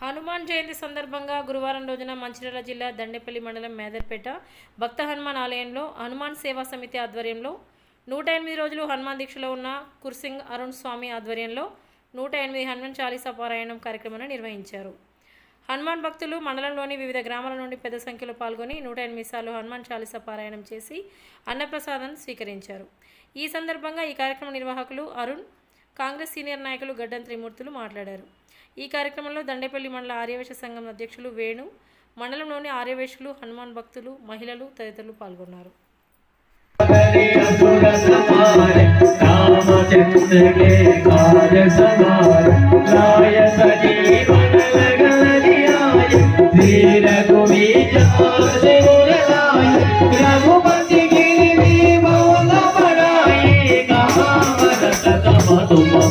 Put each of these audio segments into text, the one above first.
హనుమాన్ జయంతి సందర్భంగా గురువారం రోజున మంచిర్యాల జిల్లా దండేపల్లి మండలం మేదర్పేట భక్త హనుమాన్ ఆలయంలో హనుమాన్ సేవా సమితి ఆధ్వర్యంలో నూట ఎనిమిది రోజులు హనుమాన్ దీక్షలో ఉన్న కుర్సింగ్ అరుణ్ స్వామి ఆధ్వర్యంలో నూట ఎనిమిది హనుమాన్ చాలీసా పారాయణం కార్యక్రమాన్ని నిర్వహించారు. హనుమాన్ భక్తులు మండలంలోని వివిధ గ్రామాల నుండి పెద్ద సంఖ్యలో పాల్గొని నూట ఎనిమిది సార్లు హనుమాన్ చాలీసా పారాయణం చేసి అన్నప్రసాదం స్వీకరించారు. ఈ సందర్భంగా ఈ కార్యక్రమ నిర్వాహకులు అరుణ్ కాంగ్రెస్ సీనియర్ నాయకులు గడ్డం త్రిమూర్తులు మాట్లాడారు. ఈ కార్యక్రమంలో దండేపల్లి మండల ఆర్యవేశ సంఘం అధ్యక్షులు వేణు మండలంలోని ఆర్యవేశులు హనుమాన్ భక్తులు మహిళలు తదితరులు పాల్గొన్నారు. ధీర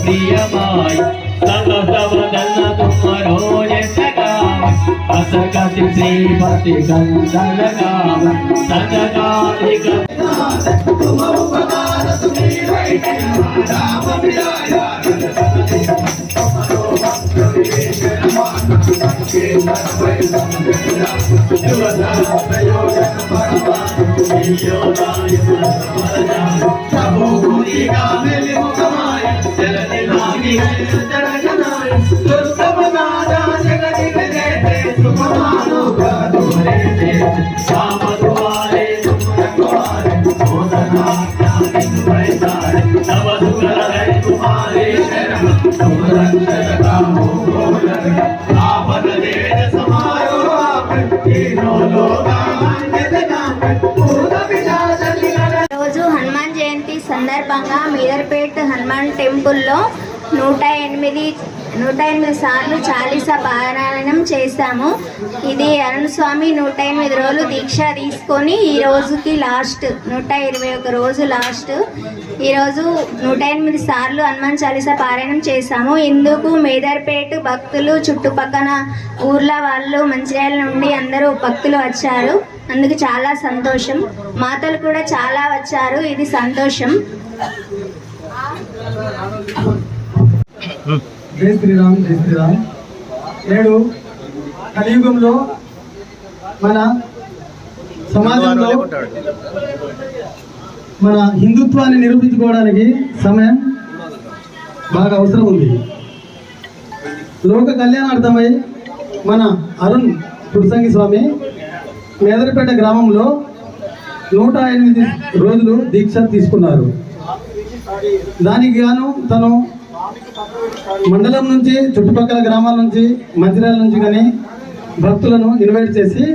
సీయమాయ్ సర్వసవదన్న కుమరోజ అసగతి శ్రీపతి కందనగామ ప్రయోజన పరమ యోగాయ దుర్గమనాదా జగదిగజయతే సుఖమానోగా దూరేతే సామ నూట ఎనిమిది నూట ఎనిమిది సార్లు చాలీసా పారాయణం చేశాము. ఇది అరుణ్ స్వామి నూట ఎనిమిది రోజులు దీక్ష తీసుకొని ఈ రోజుకి లాస్ట్ నూట ఇరవై ఒక రోజు లాస్ట్. ఈరోజు నూట ఎనిమిది సార్లు హనుమాన్ చాలీసా పారాయణం చేశాము. ఇందుకు మేదర్పేట భక్తులు చుట్టుపక్కల ఊర్ల వాళ్ళు మంచిర్యాల నుండి అందరూ భక్తులు వచ్చారు. అందుకు చాలా సంతోషం. మాతలు కూడా చాలా వచ్చారు. ఇది సంతోషం. జై శ్రీరామ్ జై శ్రీరామ్. నేడు కలియుగంలో మన సమాజంలో మన హిందుత్వాన్ని నిరూపించుకోవడానికి సమయం బాగా అవసరం ఉంది. లోక కళ్యాణార్థమై మన అరుణ్ పురుసంగి స్వామి మేదరపేట గ్రామంలో నూట ఎనిమిది రోజులు దీక్ష తీసుకున్నారు. దానికి గాను తను మండలం నుంచి చుట్టుపక్కల గ్రామాల నుంచి మంచిర్యాల నుంచి కానీ భక్తులను ఇన్వైట్ చేసి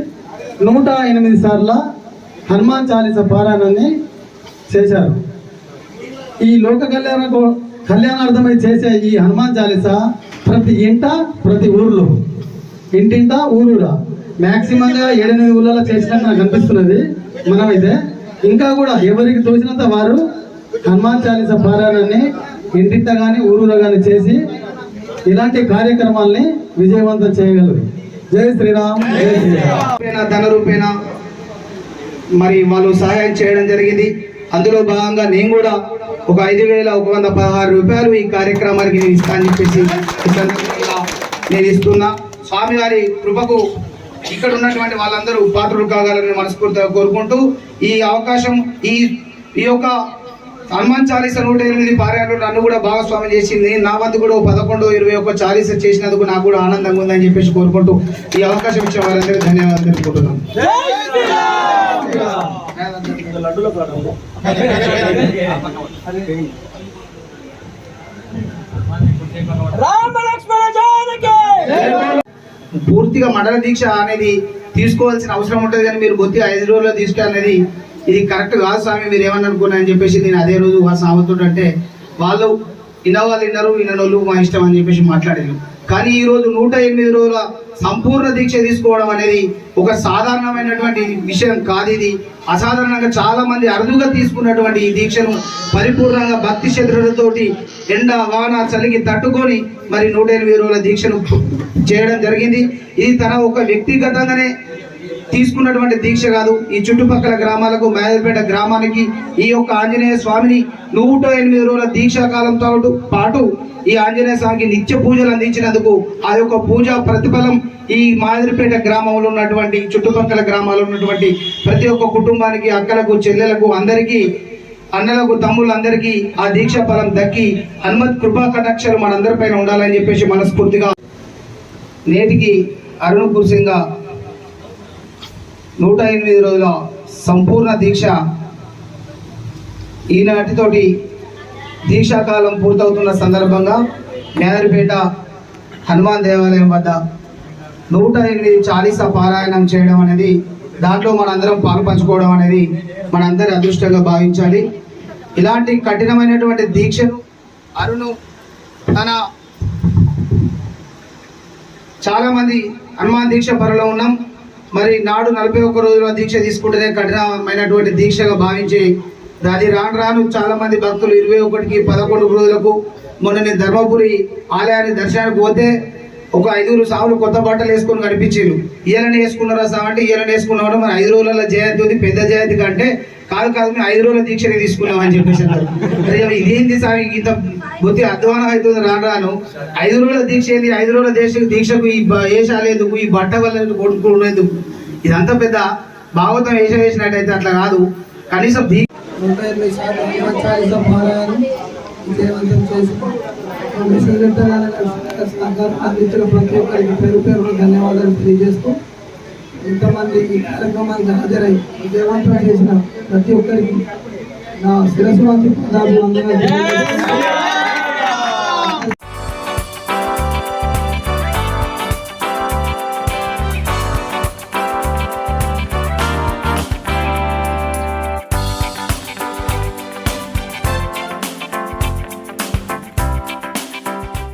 నూట ఎనిమిది సార్ల హనుమాన్ చాలీస పారాయణాన్ని చేశారు. ఈ లోక కళ్యాణ కళ్యాణార్థమై చేసే ఈ హనుమాన్ చాలీస ప్రతి ఇంట ప్రతి ఊర్లో ఇంటింట ఊరూరా. మ్యాక్సిమంగా ఏడెనిమిది ఊళ్ళలో చేసినట్టు నాకు అనిపిస్తున్నది. మనమైతే ఇంకా కూడా ఎవరికి తోచినంత వారు హనుమాన్ చాలీస పారాయణాన్ని ఇంటింట కానీ ఊరూర కానీ చేసి ఇలాంటి కార్యక్రమాల్ని విజయవంతం చేయగలరు. జై శ్రీరామ్. జై శ్రీరామ్. ధన రూపేణ మరి వాళ్ళు సహాయం చేయడం జరిగింది. అందులో భాగంగా నేను కూడా ఒక ఐదు వేల ఒక వంద పదహారు రూపాయలు ఈ కార్యక్రమానికి నేను ఇస్తా చెప్పేసి నేను ఇస్తున్నా. స్వామివారి కృపకు ఇక్కడ ఉన్నటువంటి వాళ్ళందరూ పాత్రలు కాగలని మనస్ఫూర్తిగా కోరుకుంటూ ఈ అవకాశం ఈ ఈ యొక్క హనుమాన్ చాలీస నూట ఎనిమిది పారాయణలు నన్ను కూడా భాగస్వామి చేసింది. నా వంతు కూడా పదకొండు ఇరవై ఒక్క చాలీస చేసినందుకు నాకు కూడా ఆనందంగా ఉందని చెప్పేసి కోరుకుంటూ ఈ అవకాశం ఇచ్చే వారందరికీ ధన్యవాదాలు తెలుపుకుంటున్నాను పూర్తిగా మండల దీక్ష అనేది తీసుకోవాల్సిన అవసరం ఉంటుంది కానీ మీరు బొత్తి ఐదు రోజుల్లో తీసుకెళ్ళనేది ఇది కరెక్ట్ కాదు స్వామి మీరు ఏమని అనుకున్నారని చెప్పేసి నేను అదే రోజు ఆ సాగుతుంటే వాళ్ళు విన్న వాళ్ళు విన్నారు వినోళ్ళు మా ఇష్టం అని చెప్పేసి మాట్లాడారు కానీ ఈ రోజు నూట ఎనిమిది రోజుల సంపూర్ణ దీక్ష తీసుకోవడం అనేది ఒక సాధారణమైనటువంటి విషయం కాదు ఇది. అసాధారణంగా చాలా మంది అరుదుగా తీసుకున్నటువంటి ఈ దీక్షను పరిపూర్ణంగా భక్తి శత్రులతోటి ఎండ వాన చలికి తట్టుకొని మరి నూట ఎనిమిది రోజుల దీక్షను చేయడం జరిగింది. ఇది తన ఒక వ్యక్తిగతంగానే తీసుకున్నటువంటి దీక్ష కాదు. ఈ చుట్టుపక్కల గ్రామాలకు మేదపేట గ్రామానికి ఈ యొక్క ఆంజనేయ స్వామిని నూట ఎనిమిది రోజుల దీక్షా కాలంతో పాటు ఈ ఆంజనేయ స్వామికి నిత్య పూజలు అందించినందుకు ఆ యొక్క పూజా ప్రతిఫలం ఈ మాదిరిపేట గ్రామంలో ఉన్నటువంటి చుట్టుపక్కల గ్రామాల్లో ఉన్నటువంటి ప్రతి ఒక్క కుటుంబానికి అక్కలకు చెల్లెలకు అందరికీ అన్నలకు తమ్ముళ్ళందరికీ ఆ దీక్ష ఫలం దక్కి హనుమత్ కృపా కటాక్షలు మనందరిపైన ఉండాలని చెప్పేసి మనస్ఫూర్తిగా నేటికి అరుణ్ కుర్సింగా నూట ఎనిమిది రోజుల సంపూర్ణ దీక్ష ఈనాటితోటి దీక్షాకాలం పూర్తవుతున్న సందర్భంగా మేదరిపేట హనుమాన్ దేవాలయం వద్ద నూట ఎనిమిది చాలీసా పారాయణం చేయడం అనేది దాంట్లో మనందరం పాలు పంచుకోవడం అనేది మనందరి అదృష్టంగా భావించాలి. ఇలాంటి కఠినమైనటువంటి దీక్షను అరుణు తన చాలామంది హనుమాన్ దీక్ష పరులో ఉన్నాం. మరి నాడు నలభై ఒక్క రోజుల దీక్ష తీసుకుంటేనే కఠినమైనటువంటి దీక్షగా భావించి అది రాను రాను చాలా మంది భక్తులు ఇరవై ఒకటికి పదకొండు రోజులకు మొన్న నేను ధర్మపురి ఆలయాన్ని దర్శనానికి పోతే ఒక ఐదుగురు సాములు కొత్త బట్టలు వేసుకొని కనిపించారు ఈయన వేసుకున్నారా సామ్ అంటే ఈయనని వేసుకున్నాడు. మరి ఐదు రోజుల జయంతి ఉంది. పెద్ద జయంతి కంటే కాదు కాదు మేము ఐదు రోజుల దీక్షనే తీసుకున్నాం అని చెప్పేసి అన్నారు. ఇదేంది ఇదేంటి ఇంత బుద్ధి అధ్వానం అవుతుంది రాను రాను ఐదు రోజుల దీక్ష ఏంది? ఐదు రోజుల దీక్ష దీక్షకు ఈ బ- వేషాలు ఎందుకు? ఈ బట్ట వల్ల కొట్టుకునేందుకు ఇదంతా పెద్ద భాగవతం వేషం వేసినట్టయితే అట్లా కాదు. కనీసం దీక్ష నూట ఇరవై పారాయణం విజయవంతం చేసి ప్రతి ఒక్కరికి పేరు పేరు ధన్యవాదాలు తెలియజేస్తూ ఇంతమంది ఈ కార్యక్రమానికి హాజరై విజయవంతం చేసిన ప్రతి ఒక్కరికి నా శిరస్సు వంటి పదాభివందనాలు తెలియజేస్తూ